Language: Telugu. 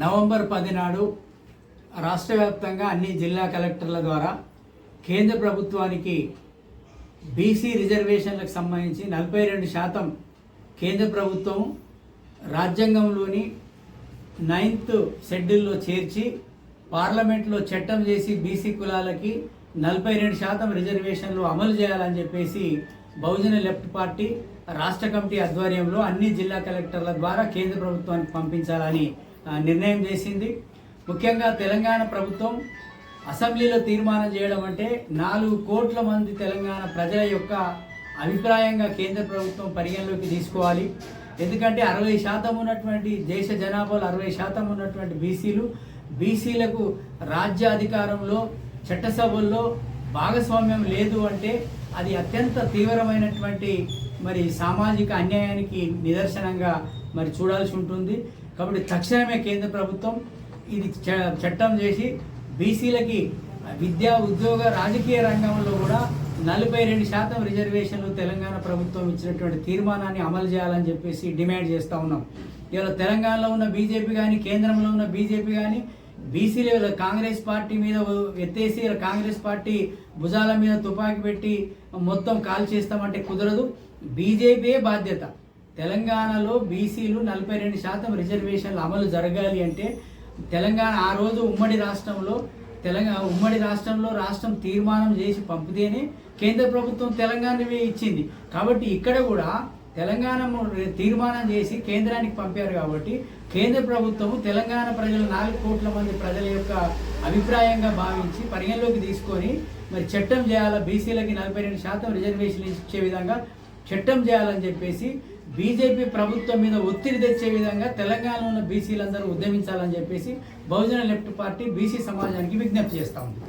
నవంబర్ పది నాడు రాష్ట్ర వ్యాప్తంగా అన్ని జిల్లా కలెక్టర్ల ద్వారా కేంద్ర ప్రభుత్వానికి బీసీ రిజర్వేషన్లకు సంబంధించి నలభై రెండు శాతం కేంద్ర ప్రభుత్వం రాజ్యాంగంలోని నైన్త్ షెడ్యూల్లో చేర్చి పార్లమెంట్లో చట్టం చేసి బీసీ కులాలకి నలభై రెండు శాతం రిజర్వేషన్లు అమలు చేయాలని చెప్పేసి బహుజన లెఫ్ట్ పార్టీ రాష్ట్ర కమిటీ ఆధ్వర్యంలో అన్ని జిల్లా కలెక్టర్ల ద్వారా కేంద్ర ప్రభుత్వానికి పంపించాలని నిర్ణయం చేసింది. ముఖ్యంగా తెలంగాణ ప్రభుత్వం అసెంబ్లీలో తీర్మానం చేయడం అంటే నాలుగు కోట్ల మంది తెలంగాణ ప్రజల యొక్క అభిప్రాయంగా కేంద్ర ప్రభుత్వం పరిగణలోకి తీసుకోవాలి. ఎందుకంటే అరవై శాతం ఉన్నటువంటి దేశ జనాభాలో అరవై శాతం ఉన్నటువంటి బీసీలు బీసీలకు రాజ్య అధికారంలో చట్టసభల్లో భాగస్వామ్యం లేదు అంటే అది అత్యంత తీవ్రమైనటువంటి మరి సామాజిక అన్యాయానికి నిదర్శనంగా మరి చూడాల్సి ఉంటుంది. కాబట్టి తక్షణమే కేంద్ర ప్రభుత్వం ఇది చ- చట్టం చేసి బీసీలకి విద్యా ఉద్యోగ రాజకీయ రంగంలో కూడా నలభై రెండు శాతం రిజర్వేషన్లు తెలంగాణ ప్రభుత్వం ఇచ్చినటువంటి తీర్మానాన్ని అమలు చేయాలని చెప్పేసి డిమాండ్ చేస్తూ ఉన్నాం. ఇవాళ తెలంగాణలో ఉన్న బీజేపీ కానీ కేంద్రంలో ఉన్న బీజేపీ కానీ బీసీలు కాంగ్రెస్ పార్టీ మీద ఎత్తేసి కాంగ్రెస్ పార్టీ భుజాల మీద తుపాకీ పెట్టి మొత్తం కాల్ చేస్తామంటే కుదరదు. బీజేపీయే బాధ్యత. తెలంగాణలో బీసీలు నలభై రెండు శాతం రిజర్వేషన్లు అమలు జరగాలి అంటే తెలంగాణ ఆ రోజు ఉమ్మడి రాష్ట్రంలో తెలంగాణ ఉమ్మడి రాష్ట్రంలో రాష్ట్రం తీర్మానం చేసి పంపితేనే కేంద్ర ప్రభుత్వం తెలంగాణ ఇచ్చింది. కాబట్టి ఇక్కడ కూడా తెలంగాణ తీర్మానం చేసి కేంద్రానికి పంపారు కాబట్టి కేంద్ర ప్రభుత్వం తెలంగాణ ప్రజల నాలుగు కోట్ల మంది ప్రజల యొక్క అభిప్రాయంగా భావించి పరిగణలోకి తీసుకొని మరి చట్టం చేయాలా? బీసీలకి నలభై రెండు శాతం రిజర్వేషన్ ఇచ్చే విధంగా చట్టం చేయాలని చెప్పేసి బీజేపీ ప్రభుత్వం మీద ఒత్తిడి తెచ్చే విధంగా తెలంగాణలో ఉన్న బీసీలందరూ ఉద్యమించాలని చెప్పేసి బహుజన లెఫ్ట్ పార్టీ బీసీ సమాజానికి విజ్ఞప్తి చేస్తా ఉంది.